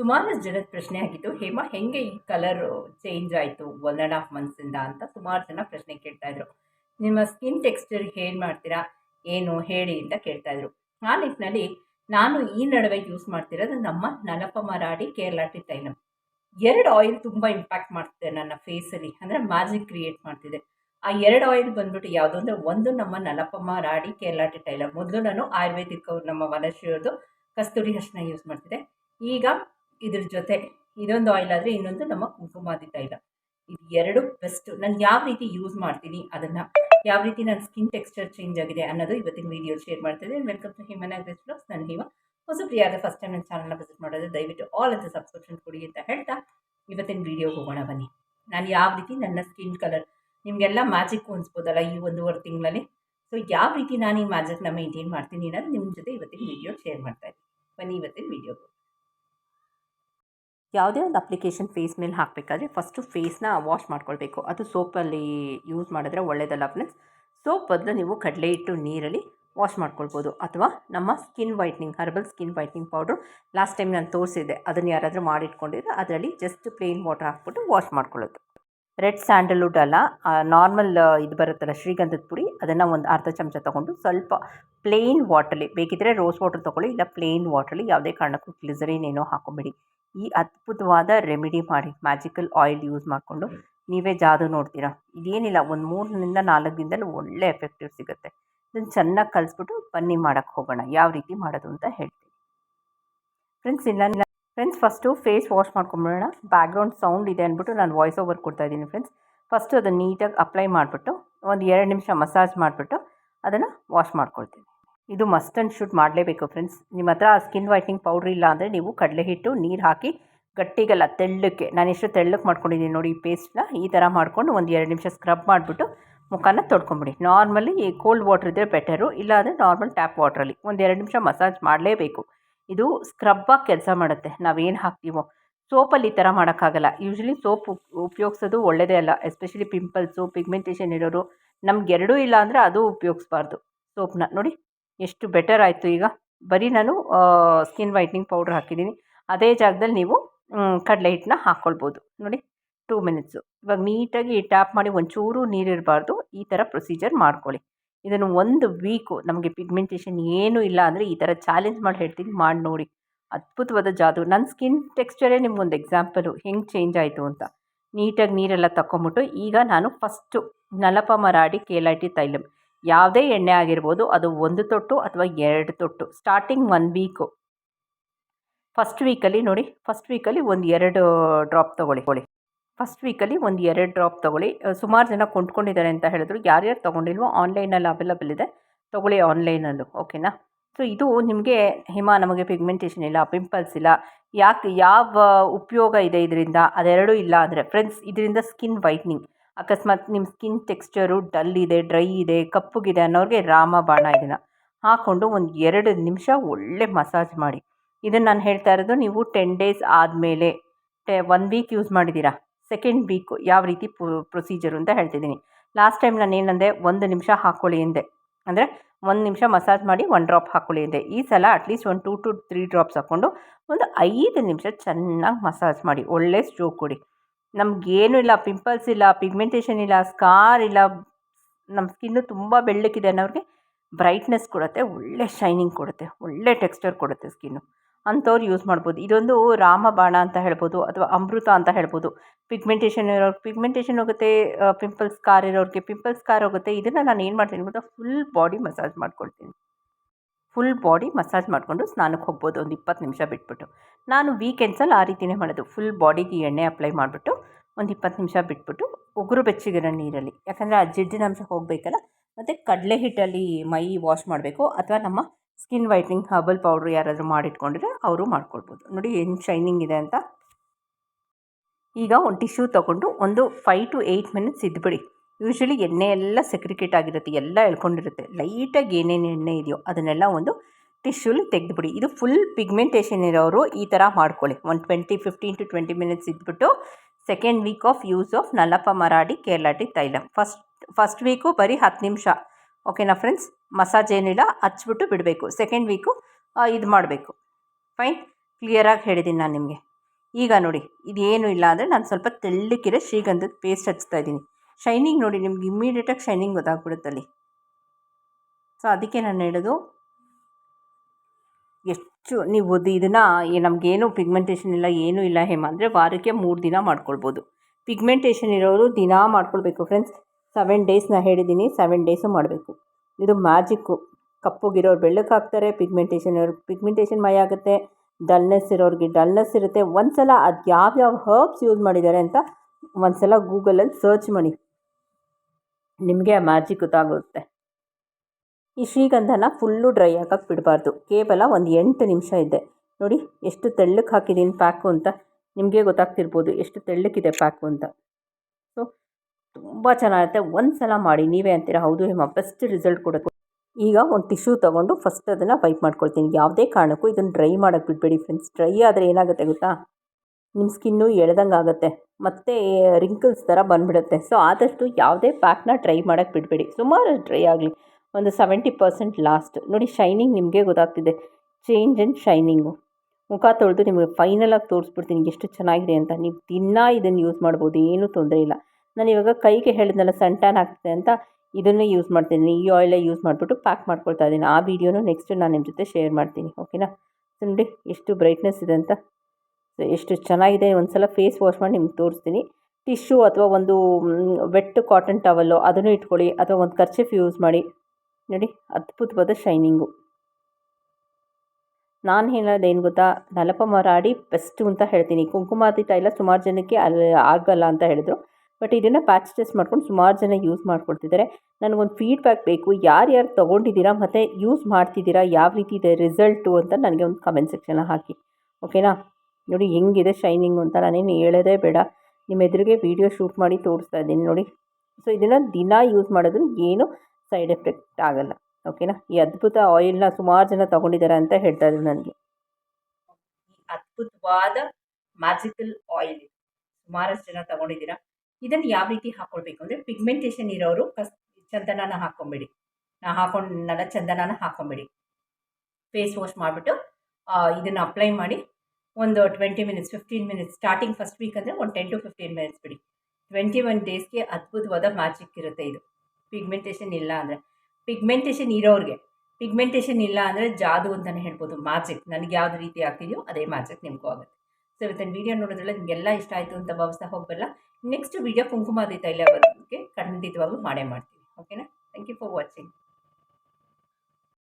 ಸುಮಾರು ಜನದ ಪ್ರಶ್ನೆ ಆಗಿತ್ತು. ಹೇಮಾ, ಹೆಂಗೆ ಈ ಕಲರ್ ಚೇಂಜ್ ಆಯಿತು ಒನ್ ಆ್ಯಂಡ್ ಹಾಫ್ ಮಂತ್ಸಿಂದ ಅಂತ ಸುಮಾರು ಜನ ಪ್ರಶ್ನೆ ಕೇಳ್ತಾ ಇದ್ರು. ನಿಮ್ಮ ಸ್ಕಿನ್ ಟೆಕ್ಸ್ಚರ್ ಏನು ಮಾಡ್ತೀರಾ, ಏನು ಹೇಳಿ ಅಂತ ಕೇಳ್ತಾಯಿದ್ರು ಆ ನಿಟ್ಟಿನಲ್ಲಿ ನಾನು ಈ ನಡುವೆ ಯೂಸ್ ಮಾಡ್ತಿರೋದು ನಮ್ಮ ನಲಪ ಮರಾಡಿ ಕೇರಳಾಟಿ ತೈಲಂ ಎರಡು ಆಯಿಲ್ ತುಂಬ ಇಂಪ್ಯಾಕ್ಟ್ ಮಾಡ್ತಿದೆ ನನ್ನ ಫೇಸಲ್ಲಿ ಅಂದರೆ ಮ್ಯಾಜಿಕ್ ಕ್ರಿಯೇಟ್ ಮಾಡ್ತಿದೆ. ಆ ಎರಡು ಆಯಿಲ್ ಬಂದ್ಬಿಟ್ಟು ಯಾವುದು ಅಂದರೆ ಒಂದು ನಮ್ಮ ನಲಪಮ್ಮ ರಾಡಿ ಕೇರಳಾಟಿ ಟಿ ಮೊದಲು ನಾನು ಆಯುರ್ವೇದಿಕ್ ನಮ್ಮ ಮನಸ್ಸಿರೋದು ಕಸ್ತೂರಿ ಹಸ್ನ ಯೂಸ್ ಮಾಡ್ತಿದ್ದೆ. ಈಗ ಇದ್ರ ಜೊತೆ ಇದೊಂದು ಆಯಿಲ್ ಆದರೆ ಇನ್ನೊಂದು ನಮ್ಮ ಕುಂಕುಮಾದಿ ತೈಲ ಇದು ಎರಡು ಬೆಸ್ಟ್ ನಾನು ಯಾವ ರೀತಿ ಯೂಸ್ ಮಾಡ್ತೀನಿ ಅದನ್ನು, ಯಾವ ರೀತಿ ನನ್ನ ಸ್ಕಿನ್ ಟೆಕ್ಸ್ಚರ್ ಚೇಂಜ್ ಆಗಿದೆ ಅನ್ನೋದು ಇವತ್ತಿನ ವೀಡಿಯೋ ಶೇರ್ ಮಾಡ್ತಿದ್ದೆ ವೆಲ್ಕಮ್ ಟು ಹಿಮನ ಗ್ರೆಸ್ ಬ್ಲಾಗ್ಸ್ ನಾನು ಹಿಮ. ಹೊಸ ಪ್ರಿಯಾದ ಫಸ್ಟ್ ಟೈಮ್ ನನ್ನ ಚಾನಲ್ನ ವಿಸಿಟ್ ಮಾಡೋದು, ದಯವಿಟ್ಟು ಆಲ್ ಅಂತ ಸಬ್ಸ್ಕ್ರಿಪ್ಷನ್ ಕೊಡಿ ಅಂತ ಹೇಳ್ತಾ ಇವತ್ತಿನ ವೀಡಿಯೋಗೆ ಹೋಗೋಣ ಬನ್ನಿ. ನಾನು ಯಾವ ರೀತಿ ನನ್ನ ಸ್ಕಿನ್ ಕಲರ್ ನಿಮಗೆಲ್ಲ ಮ್ಯಾಜಿಕ್ ಅನ್ಸ್ಬೋದಲ್ಲ ಈ ಒಂದೂವರೆ ತಿಂಗಳಲ್ಲಿ? ಸೊ ಯಾವ ರೀತಿ ನಾನು ಈ ಮ್ಯಾಜಿಕ್ನ ಮೇಂಟೈನ್ ಮಾಡ್ತೀನಿ ಅನ್ನೋದು ನಿಮ್ಮ ಜೊತೆ ಇವತ್ತಿನ ವೀಡಿಯೋ ಶೇರ್ ಮಾಡ್ತಾ ಇದ್ದೀನಿ. ಬನ್ನಿ ಇವತ್ತಿನ ವೀಡಿಯೋಗೆ ಯಾವುದೇ ಒಂದು ಅಪ್ಲಿಕೇಶನ್ ಫೇಸ್ ಮೇಲೆ ಹಾಕಬೇಕಾದ್ರೆ ಫಸ್ಟು ಫೇಸ್ನ ವಾಶ್ ಮಾಡ್ಕೊಳ್ಬೇಕು. ಅದು ಸೋಪಲ್ಲಿ ಯೂಸ್ ಮಾಡಿದ್ರೆ ಒಳ್ಳೆಯದಲ್ಲ ಫ್ರೆಂಡ್ಸ್ ಸೋಪ್ ಬದಲು ನೀವು ಕಡಲೆ ಹಿಟ್ಟು ನೀರಲ್ಲಿ ವಾಶ್ ಮಾಡ್ಕೊಳ್ಬೋದು. ಅಥವಾ ನಮ್ಮ skin whitening herbal skin whitening powder last time ನಾನು ತೋರಿಸಿದ್ದೆ. ಅದನ್ನು ಯಾರಾದರೂ ಮಾಡಿಟ್ಕೊಂಡಿದ್ರೆ ಅದರಲ್ಲಿ ಜಸ್ಟ್ ಪ್ಲೇನ್ ವಾಟರ್ ಹಾಕ್ಬಿಟ್ಟು ವಾಶ್ ಮಾಡ್ಕೊಳ್ಳೋದು. ರೆಡ್ ಸ್ಯಾಂಡಲ್ವುಡ್ ಅಲ್ಲ ನಾರ್ಮಲ್ ಇದು ಬರುತ್ತಲ್ಲ ಶ್ರೀಗಂಧದ ಪುಡಿ, ಅದನ್ನು ಒಂದು ಅರ್ಧ ಚಮಚ ತೊಗೊಂಡು ಸ್ವಲ್ಪ ಪ್ಲೇನ್ ವಾಟ್ರಲ್ಲಿ ಬೇಕಿದ್ದರೆ ರೋಸ್ ವಾಟರ್ ತೊಗೊಳ್ಳಿ, ಇಲ್ಲ ಪ್ಲೇನ್ ವಾಟ್ರಲ್ಲಿ ಯಾವುದೇ ಕಾರಣಕ್ಕೂ ಗ್ಲಿಸರಿನ್ ಏನೋ ಹಾಕೊಂಬಿಡಿ ಈ ಅದ್ಭುತವಾದ ರೆಮಿಡಿ ಮಾಡಿ ಮ್ಯಾಜಿಕಲ್ ಆಯಿಲ್ ಯೂಸ್ ಮಾಡಿಕೊಂಡು ನೀವೇ ಜಾದು ನೋಡ್ತೀರಾ? ಇದೇನಿಲ್ಲ ಒಂದು ಮೂರರಿಂದ ನಾಲ್ಕು ದಿನದಲ್ಲಿ ಒಳ್ಳೆ ಎಫೆಕ್ಟಿವ್ ಸಿಗುತ್ತೆ. ಇದನ್ನು ಚೆನ್ನಾಗಿ ಕಲಿಸ್ಬಿಟ್ಟು ಬನ್ನಿ ಮಾಡೋಕ್ಕೆ ಹೋಗೋಣ ಯಾವ ರೀತಿ ಮಾಡೋದು ಅಂತ ಹೇಳ್ತೀನಿ. ಫ್ರೆಂಡ್ಸ್ ಇಲ್ಲ ಫ್ರೆಂಡ್ಸ್ ಫಸ್ಟು ಫೇಸ್ ವಾಶ್ ಮಾಡ್ಕೊಂಬಿಡೋಣ. ಬ್ಯಾಕ್ಗ್ರೌಂಡ್ ಸೌಂಡ್ ಇದೆ ಅಂದ್ಬಿಟ್ಟು ನಾನು ವಾಯ್ಸ್ ಓವರ್ ಕೊಡ್ತಾ ಇದ್ದೀನಿ ಫ್ರೆಂಡ್ಸ್ ಫಸ್ಟು ಅದನ್ನು ನೀಟಾಗಿ ಅಪ್ಲೈ ಮಾಡಿಬಿಟ್ಟು ಒಂದು ಎರಡು ನಿಮಿಷ ಮಸಾಜ್ ಮಾಡಿಬಿಟ್ಟು ಅದನ್ನು ವಾಶ್ ಮಾಡ್ಕೊಳ್ತೀನಿ. ಇದು ಮಸ್ಟ್ ಆ್ಯಂಡ್ ಶೂಟ್ ಮಾಡಲೇಬೇಕು ಫ್ರೆಂಡ್ಸ್ ನಿಮ್ಮ ಹತ್ರ ಸ್ಕಿನ್ ವೈಟ್ನಿಂಗ್ ಪೌಡ್ರ್ ಇಲ್ಲ ಅಂದರೆ ನೀವು ಕಡಲೆ ಹಿಟ್ಟು ನೀರು ಹಾಕಿ ಗಟ್ಟಿಗೆಲ್ಲ ತೆಳ್ಳಕ್ಕೆ, ನಾನು ಎಷ್ಟು ತೆಳ್ಳಕ್ಕೆ ಮಾಡ್ಕೊಂಡಿದ್ದೀನಿ ನೋಡಿ ಈ ಪೇಸ್ಟ್ನ ಈ ಥರ ಮಾಡಿಕೊಂಡು ಒಂದು ಎರಡು ನಿಮಿಷ ಸ್ಕ್ರಬ್ ಮಾಡಿಬಿಟ್ಟು ಮುಖನ ತೊಡ್ಕೊಂಬಿಡಿ. ನಾರ್ಮಲಿ ಕೋಲ್ಡ್ ವಾಟ್ರ್ ಇದ್ದರೆ ಬೆಟರು ಇಲ್ಲಾಂದರೆ ನಾರ್ಮಲ್ ಟ್ಯಾಪ್ ವಾಟ್ರಲ್ಲಿ ಒಂದು ಎರಡು ನಿಮಿಷ ಮಸಾಜ್ ಮಾಡಲೇಬೇಕು. ಇದು ಸ್ಕ್ರಬ್ಬಾಗಿ ಕೆಲಸ ಮಾಡುತ್ತೆ. ನಾವೇನು ಹಾಕ್ತೀವೋ. ಸೋಪಲ್ಲಿ ಈ ಥರ ಮಾಡೋಕ್ಕಾಗಲ್ಲ. ಯೂಶ್ವಲಿ ಸೋಪ್ ಉಪಯೋಗಿಸೋದು ಒಳ್ಳೆಯದೇ ಅಲ್ಲ. ಎಸ್ಪೆಷಲಿ ಪಿಂಪಲ್ಸು ಪಿಗ್ಮೆಂಟೇಷನ್ ಇರೋರು ನಮ್ಗೆ ಎರಡೂ ಇಲ್ಲ ಅಂದರೆ ಅದು ಉಪಯೋಗಿಸ್ಬಾರ್ದು ಸೋಪ್ನ. ನೋಡಿ. ಎಷ್ಟು ಬೆಟರ್ ಆಯಿತು ಈಗ? ಬರೀ ನಾನು ಸ್ಕಿನ್ ವೈಟ್ನಿಂಗ್ ಪೌಡ್ರ್ ಹಾಕಿದ್ದೀನಿ. ಅದೇ ಜಾಗದಲ್ಲಿ ನೀವು ಕಡಲೆ ಹಿಟ್ಟನ್ನ ಹಾಕ್ಕೊಳ್ಬೋದು ನೋಡಿ ಟೂ ಮಿನಿಟ್ಸು ಇವಾಗ ನೀಟಾಗಿ ಟ್ಯಾಪ್ ಮಾಡಿ ಒಂಚೂರು ನೀರಿರಬಾರ್ದು ಈ ಥರ ಪ್ರೊಸೀಜರ್ ಮಾಡ್ಕೊಳ್ಳಿ. ಇದನ್ನು ಒಂದು ವೀಕು ನಮಗೆ ಪಿಗ್ಮೆಂಟೇಷನ್ ಏನೂ ಇಲ್ಲ ಅಂದರೆ ಈ ಥರ ಚಾಲೆಂಜ್ ಮಾಡಿ ಹೇಳ್ತೀನಿ, ಮಾಡಿ ನೋಡಿ. ಅದ್ಭುತವಾದ ಜಾದು. ನನ್ನ ಸ್ಕಿನ್ ಟೆಕ್ಸ್ಚರೇ ನಿಮ್ಗೊಂದು ಎಕ್ಸಾಂಪಲು ಹೆಂಗೆ ಚೇಂಜ್ ಆಯಿತು ಅಂತ. ನೀಟಾಗಿ ನೀರೆಲ್ಲ ತಗೊಂಬಿಟ್ಟು ಈಗ ನಾನು ಫಸ್ಟು ನಲಪ ಮರಾಡಿ ಕೇಲಾಟಿ ತೈಲಮ್ ಯಾವುದೇ ಎಣ್ಣೆ ಆಗಿರ್ಬೋದು, ಅದು ಒಂದು ತೊಟ್ಟು ಅಥವಾ ಎರಡು ತೊಟ್ಟು ಸ್ಟಾರ್ಟಿಂಗ್ ಒನ್ ವೀಕು ಫಸ್ಟ್ ವೀಕಲ್ಲಿ ನೋಡಿ ಫಸ್ಟ್ ವೀಕಲ್ಲಿ ಒಂದು ಎರಡು ಡ್ರಾಪ್ ತೊಗೊಳ್ಳಿ. ಫಸ್ಟ್ ವೀಕಲ್ಲಿ ಒಂದು ಎರಡು ಡ್ರಾಪ್ ತೊಗೊಳ್ಳಿ. ಸುಮಾರು ಜನ ಕೊಂಡ್ಕೊಂಡಿದ್ದಾರೆ ಅಂತ ಹೇಳಿದ್ರು. ಯಾರ್ಯಾರು ತೊಗೊಂಡಿಲ್ವೋ ಆನ್ಲೈನಲ್ಲಿ ಅವೈಲಬಲ್ ಇದೆ, ತೊಗೊಳ್ಳಿ ಆನ್ಲೈನಲ್ಲೂ ಓಕೆನಾ ಸೊ ಇದು ನಿಮಗೆ ಹಿಮ, ನಮಗೆ ಪಿಗ್ಮೆಂಟೇಷನ್ ಇಲ್ಲ ಪಿಂಪಲ್ಸ್ ಇಲ್ಲ, ಯಾಕೆ, ಯಾವ ಉಪಯೋಗ ಇದೆ ಇದರಿಂದ, ಅದೆರಡೂ ಇಲ್ಲ ಅಂದರೆ ಫ್ರೆಂಡ್ಸ್ ಇದರಿಂದ ಸ್ಕಿನ್ ವೈಟ್ನಿಂಗ್ ಅಕಸ್ಮಾತ್ ನಿಮ್ಮ ಸ್ಕಿನ್ ಟೆಕ್ಸ್ಚರು ಡಲ್ ಇದೆ ಡ್ರೈ ಇದೆ, ಕಪ್ಪುಗಿದೆ ಅನ್ನೋರಿಗೆ ರಾಮಬಾಣ ಇದನ್ನು ಹಾಕ್ಕೊಂಡು ಒಂದು ಎರಡು ನಿಮಿಷ ಒಳ್ಳೆ ಮಸಾಜ್ ಮಾಡಿ. ಇದನ್ನು ನಾನು ಹೇಳ್ತಾ ಇರೋದು ನೀವು ಟೆನ್ ಡೇಸ್ ಆದಮೇಲೆ ಟೆ ಒನ್ ವೀಕ್ ಯೂಸ್ ಮಾಡಿದ್ದೀರಾ ಸೆಕೆಂಡ್ ವೀಕ್ ಯಾವ ರೀತಿ ಪ್ರೊಸೀಜರು ಅಂತ ಹೇಳ್ತಿದ್ದೀನಿ. ಲಾಸ್ಟ್ ಟೈಮ್ ನಾನು ಏನಂದೆ, ಒಂದು ನಿಮಿಷ ಹಾಕ್ಕೊಳ್ಳಿ ಎಂದೆ. ಅಂದರೆ ಒಂದು ನಿಮಿಷ ಮಸಾಜ್ ಮಾಡಿ ಒನ್ ಡ್ರಾಪ್ ಹಾಕ್ಕೊಳ್ಳಿ ಎಂದೆ. ಈ ಸಲ ಅಟ್ಲೀಸ್ಟ್ ಒಂದು ಟೂ ಟು ತ್ರೀ ಡ್ರಾಪ್ಸ್ ಹಾಕ್ಕೊಂಡು ಒಂದು ಐದು ನಿಮಿಷ ಚೆನ್ನಾಗಿ ಮಸಾಜ್ ಮಾಡಿ. ಒಳ್ಳೆ ಸ್ಟ್ರೋಕ್ ಕೊಡಿ. ನಮಗೇನು ಇಲ್ಲ ಪಿಂಪಲ್ಸ್ ಇಲ್ಲ ಪಿಗ್ಮೆಂಟೇಷನ್ ಇಲ್ಲ ಸ್ಕಾರ್ ಇಲ್ಲ. ನಮ್ಮ ಸ್ಕಿನ್ನು ತುಂಬ ಬೆಳ್ಳಕ್ಕಿದೆ ಅನ್ನೋರಿಗೆ ಬ್ರೈಟ್ನೆಸ್ ಕೊಡುತ್ತೆ, ಒಳ್ಳೆ ಶೈನಿಂಗ್ ಕೊಡುತ್ತೆ, ಒಳ್ಳೆ ಟೆಕ್ಸ್ಚರ್ ಕೊಡುತ್ತೆ ಸ್ಕಿನ್ನು ಅಂಥವ್ರು ಯೂಸ್ ಮಾಡ್ಬೋದು. ಇದೊಂದು ರಾಮಬಾಣ ಅಂತ ಹೇಳ್ಬೋದು ಅಥವಾ ಅಮೃತ ಅಂತ ಹೇಳ್ಬೋದು. ಪಿಗ್ಮೆಂಟೇಷನ್ ಇರೋರು ಪಿಗ್ಮೆಂಟೇಷನ್ ಹೋಗುತ್ತೆ ಪಿಂಪಲ್ಸ್ ಸ್ಕಾರ್ ಇರೋರಿಗೆ ಪಿಂಪಲ್ಸ್ ಸ್ಕಾರ್ ಹೋಗುತ್ತೆ. ಇದನ್ನು ನಾನು ಏನು ಮಾಡ್ತೀನಿ ಗೊತ್ತಾ? ಫುಲ್ ಬಾಡಿ ಮಸಾಜ್ ಮಾಡ್ಕೊಳ್ತೀನಿ. ಫುಲ್ ಬಾಡಿ ಮಸಾಜ್ ಮಾಡಿಕೊಂಡು ಸ್ನಾನಕ್ಕೆ ಹೋಗ್ಬೋದು, ಒಂದು ಇಪ್ಪತ್ತು ನಿಮಿಷ ಬಿಟ್ಬಿಟ್ಟು. ನಾನು ವೀಕೆಂಡ್ಸಲ್ಲಿ ಆ ರೀತಿಯೇ ಮಾಡೋದು. ಫುಲ್ ಬಾಡಿಗೆ ಎಣ್ಣೆ ಅಪ್ಲೈ ಮಾಡಿಬಿಟ್ಟು ಒಂದು ಇಪ್ಪತ್ತು ನಿಮಿಷ ಬಿಟ್ಬಿಟ್ಟು ಉಗುರು ಬೆಚ್ಚಗಿರೋ ನೀರಲ್ಲಿ. ಯಾಕಂದರೆ ಆ ಜಿಡ್ಡಿನ ಅಂಶ ಹೋಗಬೇಕಲ್ಲ, ಮತ್ತು ಕಡಲೆ ಹಿಟ್ಟಲ್ಲಿ ಮೈ ವಾಶ್ ಮಾಡಬೇಕು ಅಥವಾ ನಮ್ಮ ಸ್ಕಿನ್ ವೈಟ್ನಿಂಗ್ ಹರ್ಬಲ್ ಪೌಡ್ರ್ ಯಾರಾದರೂ ಮಾಡಿಟ್ಕೊಂಡಿದ್ರೆ ಅವರು ಮಾಡ್ಕೊಳ್ಬೋದು. ನೋಡಿ ಏನು ಶೈನಿಂಗ್ ಇದೆ ಅಂತ. ಈಗ ಒಂದು ಟಿಶ್ಯೂ ತೊಗೊಂಡು ಒಂದು ಫೈವ್ ಟು ಏಯ್ಟ್ ಮಿನಿಟ್ಸ್ ಇದ್ಬಿಡಿ. ಯೂಶ್ವಲಿ ಎಣ್ಣೆ ಎಲ್ಲ ಸೆಕ್ರಿಕೇಟ್ ಆಗಿರುತ್ತೆ, ಎಲ್ಲ ಎಳ್ಕೊಂಡಿರುತ್ತೆ. ಲೈಟಾಗಿ ಏನೇನು ಎಣ್ಣೆ ಇದೆಯೋ ಅದನ್ನೆಲ್ಲ ಒಂದು ಟಿಶ್ಯೂಲಿ ತೆಗೆದುಬಿಡಿ. ಇದು ಫುಲ್ ಪಿಗ್ಮೆಂಟೇಷನ್ ಇರೋರು ಈ ಥರ ಮಾಡ್ಕೊಳ್ಳಿ. ಒಂದು twenty fifteen to twenty minutes ಇದ್ಬಿಟ್ಟು second week of use of Nalpamaradi ಕೇರಳಾಟಿ, ತೈಲ. ಫಸ್ಟ್ ಫಸ್ಟ್ ವೀಕು ಬರೀ ಹತ್ತು ನಿಮಿಷ. ಓಕೆನಾ ಫ್ರೆಂಡ್ಸ್ ಮಸಾಜ್ ಏನಿಲ್ಲ, ಹಚ್ಬಿಟ್ಟು ಬಿಡಬೇಕು. ಸೆಕೆಂಡ್ ವೀಕು ಇದು ಮಾಡಬೇಕು. ಫೈನ್ ಕ್ಲಿಯರಾಗಿ ಹೇಳಿದ್ದೀನಿ ನಾನು ನಿಮಗೆ. ಈಗ ನೋಡಿ, ಇದೇನು ಇಲ್ಲ ಅಂದರೆ ನಾನು ಸ್ವಲ್ಪ ತೆಳ್ಳಕ್ಕಿರೋ ಶ್ರೀಗಂಧದ ಪೇಸ್ಟ್ ಹಚ್ತಾ ಇದ್ದೀನಿ. ಶೈನಿಂಗ್ ನೋಡಿ, ನಿಮ್ಗೆ ಇಮ್ಮಿಡಿಯೇಟಾಗಿ ಶೈನಿಂಗ್ ಗೊತ್ತಾಗ್ಬಿಡುತ್ತಲ್ಲಿ. ಸೊ ಅದಕ್ಕೆ ನಾನು ಹೇಳೋದು ಎಷ್ಟು ನೀವು ಇದನ್ನು ನಮಗೇನು ಪಿಗ್ಮೆಂಟೇಷನ್ ಇಲ್ಲ, ಏನೂ ಇಲ್ಲ ಹೇಮ, ಅಂದರೆ ವಾರಕ್ಕೆ ಮೂರು ದಿನ ಮಾಡ್ಕೊಳ್ಬೋದು. ಪಿಗ್ಮೆಂಟೇಷನ್ ಇರೋರು ದಿನ ಮಾಡ್ಕೊಳ್ಬೇಕು ಫ್ರೆಂಡ್ಸ್ ಸೆವೆನ್ ಡೇಸ್ ನಾನು ಹೇಳಿದ್ದೀನಿ ಸೆವೆನ್ ಡೇಸು ಮಾಡಬೇಕು. ಇದು ಮ್ಯಾಜಿಕ್ಕು ಕಪ್ಪುಗಿರೋರು ಬೆಳ್ಳಕ್ಕೆ ಹಾಕ್ತಾರೆ ಪಿಗ್ಮೆಂಟೇಷನ್ ಇರೋರು ಪಿಗ್ಮೆಂಟೇಷನ್ ಮೈ ಆಗುತ್ತೆ. ಡಲ್ನೆಸ್ ಇರೋರಿಗೆ ಡಲ್ನೆಸ್ ಇರುತ್ತೆ. ಒಂದು ಸಲ ಅದು ಯಾವ್ಯಾವ ಹರ್ಬ್ಸ್ ಯೂಸ್ ಮಾಡಿದ್ದಾರೆ ಅಂತ ಒಂದು ಸಲ ಗೂಗಲಲ್ಲಿ ಸರ್ಚ್ ಮಾಡಿ. ನಿಮಗೆ ಆ ಮ್ಯಾಜಿಕ್ ಗೊತ್ತಾಗುತ್ತೆ. ಈ ಶ್ರೀಗಂಧನ ಫುಲ್ಲು ಡ್ರೈ ಆಗಕ್ಕೆ ಬಿಡಬಾರ್ದು. ಕೇವಲ ಒಂದು ಎಂಟು ನಿಮಿಷ ಇದೆ. ನೋಡಿ, ಎಷ್ಟು ತೆಳ್ಳಕ್ಕೆ ಹಾಕಿದ್ದೀನಿ ಪ್ಯಾಕು ಅಂತ ನಿಮಗೆ ಗೊತ್ತಾಗ್ತಿರ್ಬೋದು. ಎಷ್ಟು ತೆಳ್ಳಕ್ಕಿದೆ ಪ್ಯಾಕು ಅಂತ. ಸೊ ತುಂಬ ಚೆನ್ನಾಗಿರುತ್ತೆ ಒಂದು ಸಲ ಮಾಡಿ. ನೀವೇ ಅಂತೀರ? ಹೌದು ಹೇಮ ಬೆಸ್ಟ್ ರಿಸಲ್ಟ್ ಕೊಡೋದು ಈಗ ಒಂದು ಟಿಶ್ಯೂ ತೊಗೊಂಡು ಫಸ್ಟ್ ಅದನ್ನು ವೈಪ್ ಮಾಡ್ಕೊಳ್ತೀನಿ. ಯಾವುದೇ ಕಾರಣಕ್ಕೂ ಇದನ್ನು ಡ್ರೈ ಮಾಡೋಕ್ಕೆ ಬಿಡಬೇಡಿ ಫ್ರೆಂಡ್ಸ್ ಡ್ರೈ ಆದರೆ ಏನಾಗುತ್ತೆ ಗೊತ್ತಾ? ನಿಮ್ಮ ಸ್ಕಿನ್ನು ಎಳ್ದಂಗೆ ಆಗುತ್ತೆ. ಮತ್ತು ರಿಂಕಲ್ಸ್ ಥರ ಬಂದುಬಿಡುತ್ತೆ. ಸೊ ಆದಷ್ಟು ಯಾವುದೇ ಪ್ಯಾಕ್ನ ಟ್ರೈ ಮಾಡೋಕ್ಕೆ ಬಿಡಬೇಡಿ. ಸುಮಾರು ಡ್ರೈ ಆಗಲಿ. ಒಂದು ಸೆವೆಂಟಿ ಪರ್ಸೆಂಟ್ ಲಾಸ್ಟ್ ನೋಡಿ ಶೈನಿಂಗ್ ನಿಮಗೆ ಗೊತ್ತಾಗ್ತಿದೆ. ಚೇಂಜ್ ಆ್ಯಂಡ್ ಶೈನಿಂಗು ಮುಖ ತೊಳೆದು ನಿಮಗೆ ಫೈನಲಾಗಿ ತೋರಿಸ್ಬಿಡ್ತೀನಿ. ಎಷ್ಟು ಚೆನ್ನಾಗಿದೆ ಅಂತ. ನೀವು ದಿನ ಇದನ್ನು ಯೂಸ್ ಮಾಡ್ಬೋದು. ಏನೂ ತೊಂದರೆ ಇಲ್ಲ. ನಾನು ಇವಾಗ ಕೈಗೆ ಹೇಳಿದ್ನಲ್ಲ ಸನ್ ಟ್ಯಾನ್ ಆಗ್ತಿದೆ ಅಂತ. ಇದನ್ನೇ ಯೂಸ್ ಮಾಡ್ತೀನಿ ಈ ಆಯಿಲೇ ಯೂಸ್ ಮಾಡಿಬಿಟ್ಟು ಪ್ಯಾಕ್ ಮಾಡ್ಕೊಳ್ತಾ ಇದ್ದೀನಿ. ಆ ವಿಡಿಯೋನು ನೆಕ್ಸ್ಟ್ ನಾನು ನಿಮ್ಮ ಜೊತೆ ಶೇರ್ ಮಾಡ್ತೀನಿ. ಓಕೆನಾ ನೋಡಿ ಎಷ್ಟು ಬ್ರೈಟ್ನೆಸ್ ಇದೆ ಅಂತ. ಎಷ್ಟು ಚೆನ್ನಾಗಿದೆ ಒಂದು ಸಲ ಫೇಸ್ ವಾಶ್ ಮಾಡಿ ನಿಮ್ಗೆ ತೋರಿಸ್ತೀನಿ. ಟಿಶ್ಯೂ ಅಥವಾ ಒಂದು ವೆಟ್ ಕಾಟನ್ ಟವಲ್ಲು ಅದನ್ನು ಇಟ್ಕೊಳ್ಳಿ, ಅಥವಾ ಒಂದು ಕರ್ಚಿಫ್ ಯೂಸ್ ಮಾಡಿ. ನೋಡಿ, ಅದ್ಭುತವಾದ ಶೈನಿಂಗು ನಾನು ಹೇಳೋದು ಏನು ಗೊತ್ತಾ? ನಲಪ ಮರಾಡಿ ಬೆಸ್ಟು ಅಂತ ಹೇಳ್ತೀನಿ. ಕುಂಕುಮಾದಿ ತೈಲ ಸುಮಾರು ಜನಕ್ಕೆ ಅಲ್ಲಿ ಆಗಲ್ಲ ಅಂತ ಹೇಳಿದ್ರು. ಬಟ್ ಇದನ್ನು ಪ್ಯಾಚ್ ಟೆಸ್ಟ್ ಮಾಡ್ಕೊಂಡು ಸುಮಾರು ಜನ ಯೂಸ್ ಮಾಡ್ಕೊಡ್ತಿದ್ದಾರೆ. ನನಗೊಂದು ಫೀಡ್ಬ್ಯಾಕ್ ಬೇಕು. ಯಾರ್ಯಾರು ತೊಗೊಂಡಿದ್ದೀರಾ, ಮತ್ತು ಯೂಸ್ ಮಾಡ್ತಿದ್ದೀರಾ, ಯಾವ ರೀತಿ ಇದೆ ರಿಸಲ್ಟು ಅಂತ ನನಗೆ ಒಂದು ಕಮೆಂಟ್ ಸೆಕ್ಷನಲ್ಲಿ ಹಾಕಿ. ಓಕೆನಾ ನೋಡಿ ಹೆಂಗಿದೆ ಶೈನಿಂಗ್ ಅಂತ ನಾನೇನು ಹೇಳೋದೇ ಬೇಡ. ನಿಮ್ಮ ಎದುರಿಗೆ ವೀಡಿಯೋ ಶೂಟ್ ಮಾಡಿ ತೋರಿಸ್ತಾ ಇದ್ದೀನಿ ನೋಡಿ. ಸೊ ಇದನ್ನು ದಿನ ಯೂಸ್ ಮಾಡಿದ್ರು ಏನು ಸೈಡ್ ಎಫೆಕ್ಟ್ ಆಗೋಲ್ಲ. ಓಕೆನಾ ಈ ಅದ್ಭುತ ಆಯಿಲ್ನ ಸುಮಾರು ಜನ ತೊಗೊಂಡಿದ್ದಾರೆ ಅಂತ ಹೇಳ್ತಾ ಇದ್ರು ನನಗೆ. ಅದ್ಭುತವಾದ ಮ್ಯಾಜಿಕಲ್ ಆಯಿಲ್ ಸುಮಾರಷ್ಟು ಜನ ತಗೊಂಡಿದ್ದೀರಾ? ಇದನ್ನು ಯಾವ ರೀತಿ ಹಾಕ್ಕೊಳ್ಬೇಕು ಅಂದರೆ ಪಿಗ್ಮೆಂಟೇಷನ್ ಇರೋರು ಕಸ್ ಚಂದನನ ಹಾಕ್ಕೊಂಬೇಡಿ ನಾ ನನ್ನ ಚಂದನನ ಹಾಕ್ಕೊಂಬೇಡಿ ಫೇಸ್ ವಾಶ್ ಮಾಡಿಬಿಟ್ಟು ಇದನ್ನು ಅಪ್ಲೈ ಮಾಡಿ ಒಂದು twenty minutes fifteen minutes starting first week ಅಂದರೆ ಒಂದು ಟೆನ್ ಟು ಫಿಫ್ಟೀನ್ ಮಿನಿಟ್ಸ್ ಬಿಡಿ. ಟ್ವೆಂಟಿ ಒನ್ ಡೇಸ್ಗೆ ಅದ್ಭುತವಾದ ಮ್ಯಾಜಿಕ್ ಇರುತ್ತೆ ಇದು. ಪಿಗ್ಮೆಂಟೇಷನ್ ಇಲ್ಲ ಅಂದರೆ. ಪಿಗ್ಮೆಂಟೇಷನ್ ಇರೋರಿಗೆ ಪಿಗ್ಮೆಂಟೇಷನ್ ಇಲ್ಲ ಅಂದರೆ ಜಾದು ಅಂತಲೇ ಹೇಳ್ಬೋದು. ಮ್ಯಾಜಿಕ್ ನನಗೆ ಯಾವ್ದು ರೀತಿ ಆಗ್ತಿದೆಯೋ ಅದೇ ಮ್ಯಾಜಿಕ್ ನಿಮಗೂ ಆಗುತ್ತೆ. ಸೊ ಇವತ್ತಿನ ವೀಡಿಯೋ ನೋಡೋದ್ರಲ್ಲ ನಿಮಗೆಲ್ಲ ಇಷ್ಟ ಆಯಿತು ಅಂತ ಭಾವಿಸ್ತಾ ಹೋಗಬಲ್ಲ ನೆಕ್ಸ್ಟ್ ವೀಡಿಯೋ ಕುಂಕುಮಾದಿ ತೈಲ ಬಗ್ಗೆ ಖಂಡಿತವಾಗ್ಲೂ ಮಾಡೇ ಮಾಡ್ತೀನಿ. ಓಕೆನಾ ಥ್ಯಾಂಕ್ ಯು ಫಾರ್ ವಾಚಿಂಗ್